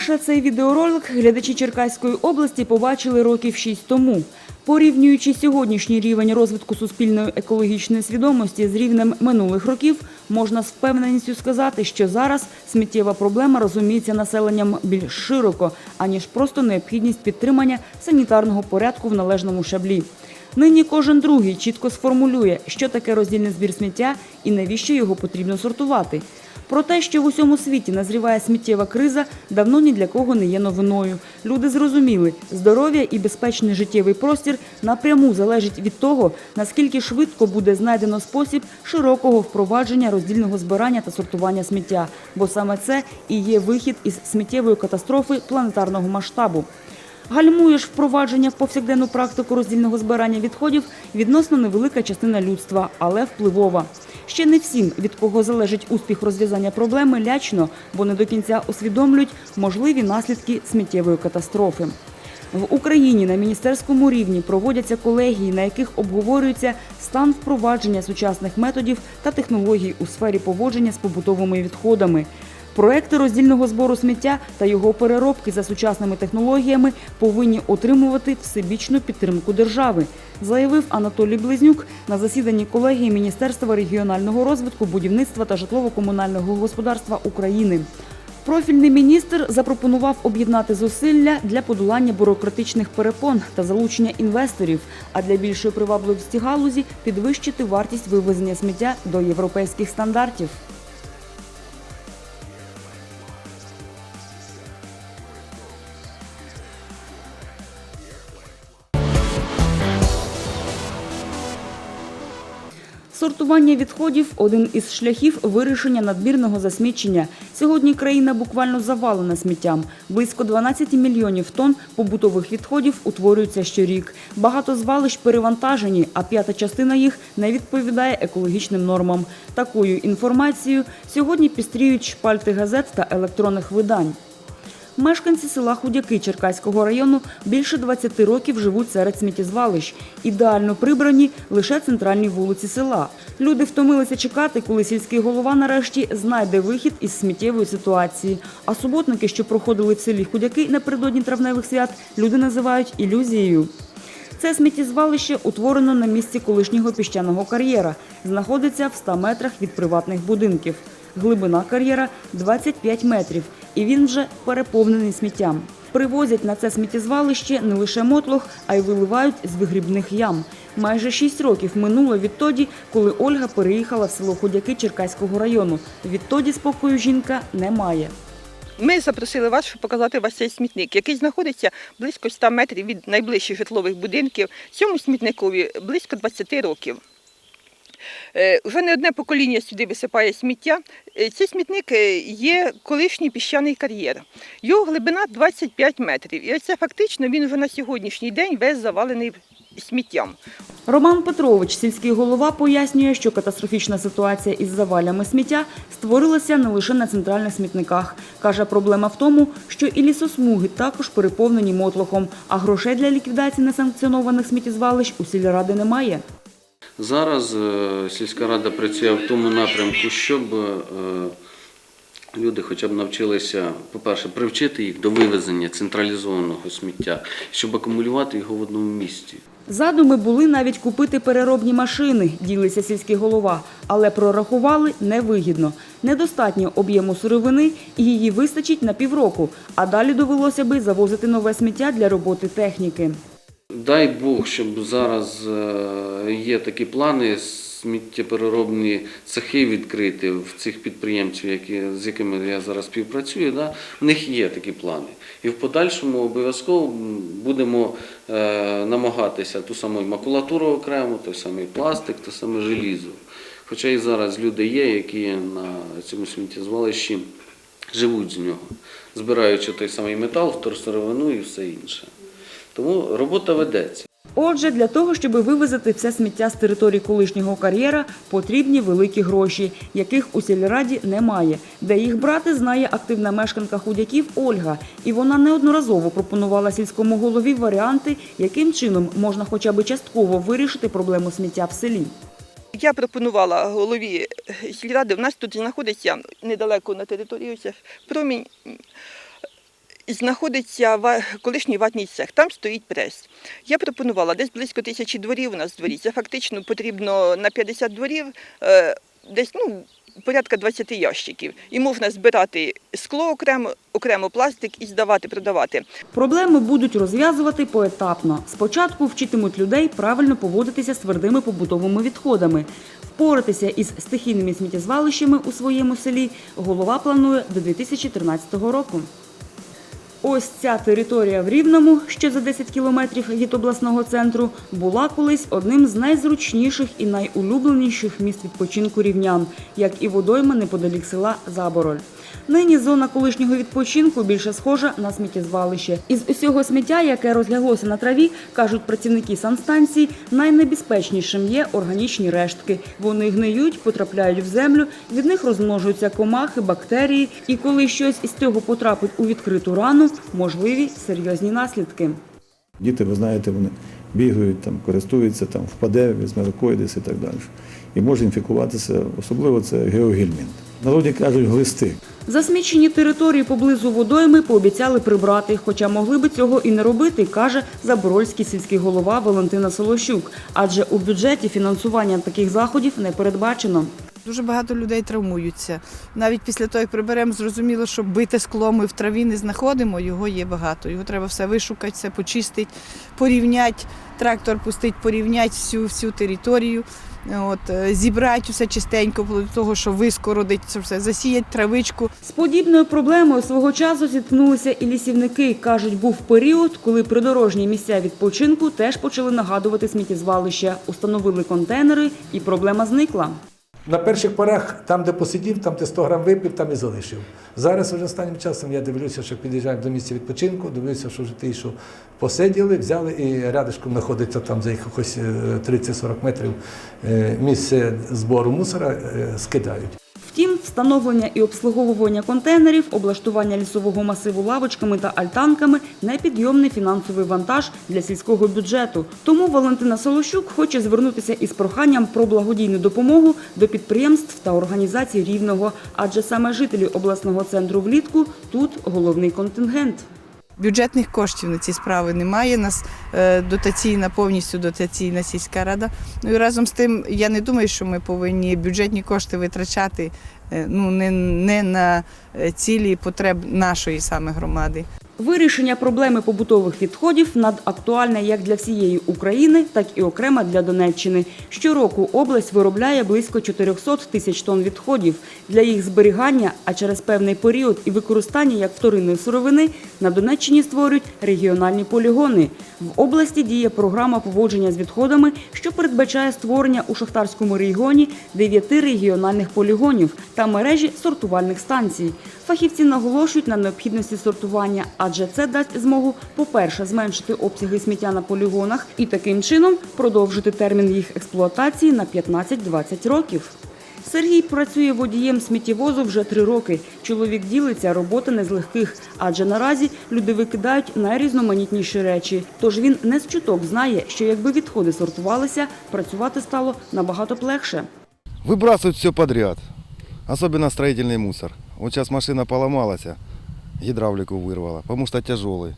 Вперше цей відеоролик глядачі Черкаської області побачили років шість тому. Порівнюючи сьогоднішній рівень розвитку суспільної екологічної свідомості з рівнем минулих років, можна з впевненістю сказати, що зараз сміттєва проблема розуміється населенням більш широко, аніж просто необхідність підтримання санітарного порядку в належному шаблі. Нині кожен другий чітко сформулює, що таке роздільний збір сміття і навіщо його потрібно сортувати. Про те, що в усьому світі назріває сміттєва криза, давно ні для кого не є новиною. Люди зрозуміли, здоров'я і безпечний життєвий простір напряму залежить від того, наскільки швидко буде знайдено спосіб широкого впровадження роздільного збирання та сортування сміття, бо саме це і є вихід із сміттєвої катастрофи планетарного масштабу. Гальмує ж впровадження в повсякденну практику роздільного збирання відходів відносно невелика частина людства, але впливова. Ще не всім, від кого залежить успіх розв'язання проблеми, лячно, бо не до кінця усвідомлюють можливі наслідки сміттєвої катастрофи. В Україні на міністерському рівні проводяться колегії, на яких обговорюється стан впровадження сучасних методів та технологій у сфері поводження з побутовими відходами. Проекти роздільного збору сміття та його переробки за сучасними технологіями повинні отримувати всебічну підтримку держави, заявив Анатолій Близнюк на засіданні колегії Міністерства регіонального розвитку, будівництва та житлово-комунального господарства України. Профільний міністр запропонував об'єднати зусилля для подолання бюрократичних перепон та залучення інвесторів, а для більшої привабливості галузі підвищити вартість вивезення сміття до європейських стандартів. Сортування відходів один із шляхів вирішення надмірного засмічення. Сьогодні країна буквально завалена сміттям. Близько 12 мільйонів тонн побутових відходів утворюються щорік. Багато звалищ перевантажені, а п'ята частина їх не відповідає екологічним нормам. Такою інформацією сьогодні пістріють шпальти газет та електронних видань. Мешканці села Худяки Черкаського району більше 20 років живуть серед сміттєзвалищ. Ідеально прибрані лише центральні вулиці села. Люди втомилися чекати, коли сільський голова нарешті знайде вихід із сміттєвої ситуації. А суботники, що проходили в селі Худяки напередодні травневих свят, люди називають ілюзією. Це сміттєзвалище утворено на місці колишнього піщаного кар'єра. Знаходиться в 100 метрах від приватних будинків. Глибина кар'єра 25 метрів, і він вже переповнений сміттям. Привозять на це сміттєзвалище не лише мотлох, а й виливають з вигрібних ям. Майже 6 років минуло відтоді, коли Ольга переїхала в село Ходяки Черкаського району. Відтоді спокою жінка не має. Ми запросили вас, щоб показати вас цей смітник, який знаходиться близько 100 метрів від найближчих житлових будинків. Цьому смітникові близько 20 років. Е, Вже не одне покоління сюди висипає сміття. Е, Цей смітник е, є колишній піщаний кар'єр. Його глибина 25 метрів. І це фактично він вже на сьогоднішній день весь завалений сміттям. Роман Петрович, сільський голова, пояснює, що катастрофічна ситуація із завалями сміття створилася не лише на центральних смітниках. Каже, проблема в тому, що і лісосмуги також переповнені мотлохом, а грошей для ліквідації несанкціонованих сміттєзвалищ у сільради немає. Зараз е, сільська рада працює в тому напрямку, щоб е, люди хоча б навчилися, по-перше, привчити їх до вивезення централізованого сміття, щоб акумулювати його в одному місці. Задуми були навіть купити переробні машини, ділиться сільський голова, але прорахували невигідно. Недостатньо об'єму сировини і її вистачить на півроку, а далі довелося би завозити нове сміття для роботи техніки. Дай Бог, щоб зараз е, є такі плани, сміттєпереробні цехи відкрити в цих підприємців, з якими я зараз співпрацюю. В них є такі плани. І в подальшому обов'язково будемо е, намагатися ту саму макулатуру окремо, той самий пластик, те саме желізо. Хоча і зараз люди є, які на цьому сміттєзвалищі живуть з нього, збираючи той самий метал, вторсировину і все інше. Тому робота ведеться. Отже, для того, щоб вивезти все сміття з території колишнього кар'єра, потрібні великі гроші, яких у сільраді немає. Де їх брати, знає активна мешканка худяків Ольга. І вона неодноразово пропонувала сільському голові варіанти, яким чином можна хоча б частково вирішити проблему сміття в селі. Я пропонувала голові сільради, у нас тут знаходиться недалеко на території ось промінь. Знаходиться колишній ватний цех, там стоїть прес. Я пропонувала десь близько тисячі дворів у нас в дворі. Це фактично потрібно на 50 дворів е, десь ну, порядка 20 ящиків. І можна збирати скло окремо, окремо пластик і здавати, продавати. Проблеми будуть розв'язувати поетапно. Спочатку вчитимуть людей правильно поводитися з твердими побутовими відходами. Впоратися із стихійними сміттєзвалищами у своєму селі голова планує до 2013 року. Ось ця територія в Рівному, що за 10 кілометрів від обласного центру, була колись одним з найзручніших і найулюбленіших місць відпочинку рівнян, як і водойма неподалік села Забороль. Нині зона колишнього відпочинку більше схожа на сміттєзвалище. Із усього сміття, яке розляглося на траві, кажуть працівники санстанції, найнебезпечнішим є органічні рештки. Вони гниють, потрапляють в землю, від них розмножуються комахи, бактерії, і коли щось із цього потрапить у відкриту рану, можливі серйозні наслідки. Діти, ви знаєте, вони бігають, там, користуються, там, впаде, візьме рукою десь і так далі. І може інфікуватися, особливо це геогельмінт. Народі кажуть глисти. Засмічені території поблизу водойми пообіцяли прибрати, хоча могли би цього і не робити, каже Заборольський сільський голова Валентина Солощук. Адже у бюджеті фінансування таких заходів не передбачено. Дуже багато людей травмуються. Навіть після того, як приберемо, зрозуміло, що бите скло ми в траві не знаходимо, його є багато. Його треба все вишукати, все почистити, порівняти, трактор пустити, порівняти всю, всю територію, от, е, зібрати все чистенько, того, що вискородить це все, засіяти травичку. З подібною проблемою свого часу зіткнулися і лісівники. Кажуть, був період, коли придорожні місця відпочинку теж почали нагадувати сміттєзвалища. Установили контейнери, і проблема зникла. На перших порах, там, де посидів, там, ти 100 грам випив, там і залишив. Зараз вже останнім часом я дивлюся, що під'їжджаємо до місця відпочинку, дивлюся, що вже ті, що посиділи, взяли і рядишком знаходиться там за якихось е, 30-40 метрів е, місце збору мусора, е, скидають. Встановлення і обслуговування контейнерів, облаштування лісового масиву лавочками та альтанками непідйомний фінансовий вантаж для сільського бюджету. Тому Валентина Солощук хоче звернутися із проханням про благодійну допомогу до підприємств та організацій Рівного, адже саме жителі обласного центру влітку тут головний контингент. Бюджетних коштів на ці справи немає. Нас е, дотаційна, повністю дотаційна сільська рада. Ну і разом з тим, я не думаю, що ми повинні бюджетні кошти витрачати ну, не, не на е, цілі потреб нашої саме громади. Вирішення проблеми побутових відходів надактуальне як для всієї України, так і окремо для Донеччини. Щороку область виробляє близько 400 тисяч тонн відходів. Для їх зберігання, а через певний період і використання як вторинної сировини на Донеччині створюють регіональні полігони. В області діє програма поводження з відходами, що передбачає створення у шахтарському регіоні дев'яти регіональних полігонів та мережі сортувальних станцій. Фахівці наголошують на необхідності сортування, адже це дасть змогу, по-перше, зменшити обсяги сміття на полігонах і таким чином продовжити термін їх експлуатації на 15-20 років. Сергій працює водієм сміттєвозу вже три роки. Чоловік ділиться, робота не з легких, адже наразі люди викидають найрізноманітніші речі. Тож він не з чуток знає, що якби відходи сортувалися, працювати стало набагато легше. Выбрасывают все подряд, особенно строительный мусор. Вот сейчас машина поломалась, а гидравлику вырвала, потому что тяжелый.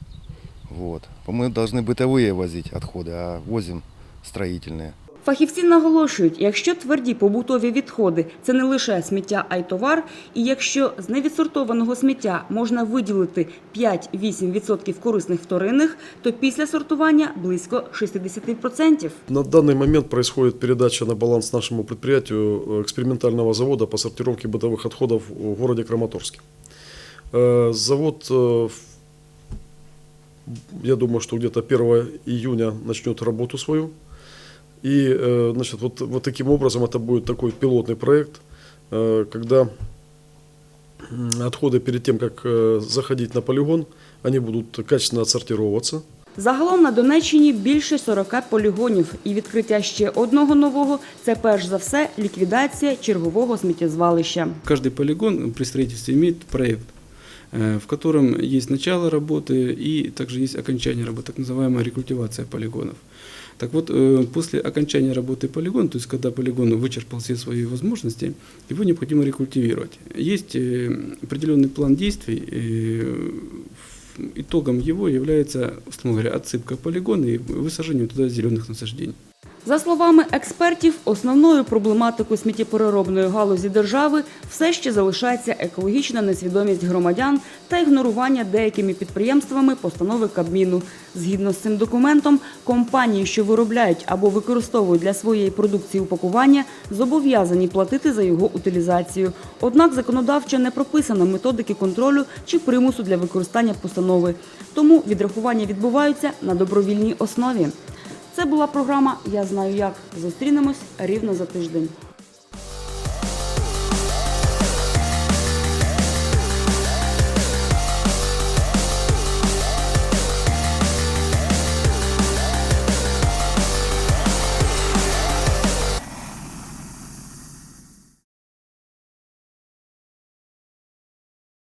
Вот. Мы должны бытовые возить отходы, а возим строительные. Фахівці наголошують, якщо тверді побутові відходи це не лише сміття, а й товар, і якщо з невідсортованого сміття можна виділити 5-8% корисних вторинних, то після сортування близько 60%. На данный момент происходит передача на баланс нашему предприятию э, экспериментального завода по сортировке бытовых отходов в городе Краматорске. Э, Завод, э, в- я думаю, что где-то 1 июня начнет работу свою. И э, значит, вот, вот таким образом это будет такой пилотный проект, э, когда м, отходы перед тем, как э, заходить на полигон, они будут качественно отсортироваться. Загалом на Донеччині більше 40 полігонів, і відкриття ще одного нового це перш за все ліквідація чергового сміттєзвалища. Каждый полигон при строительстве имеет проект, э, в котором есть начало работы и также есть окончание работы, так называемая рекультивация полигонов. Так вот, э, после окончания работы полигона, то есть когда полигон вычерпал все свои возможности, его необходимо рекультивировать. Есть э, определенный план действий, э, в- итогом его является, условно говоря, отсыпка полигона и высаживание туда зеленых насаждений. За словами експертів, основною проблематикою сміттєпереробної галузі держави все ще залишається екологічна несвідомість громадян та ігнорування деякими підприємствами постанови Кабміну. Згідно з цим документом, компанії, що виробляють або використовують для своєї продукції упакування, зобов'язані платити за його утилізацію. Однак законодавчо не прописано методики контролю чи примусу для використання постанови. Тому відрахування відбуваються на добровільній основі. Це була програма Я знаю як. Зустрінемось рівно за тиждень.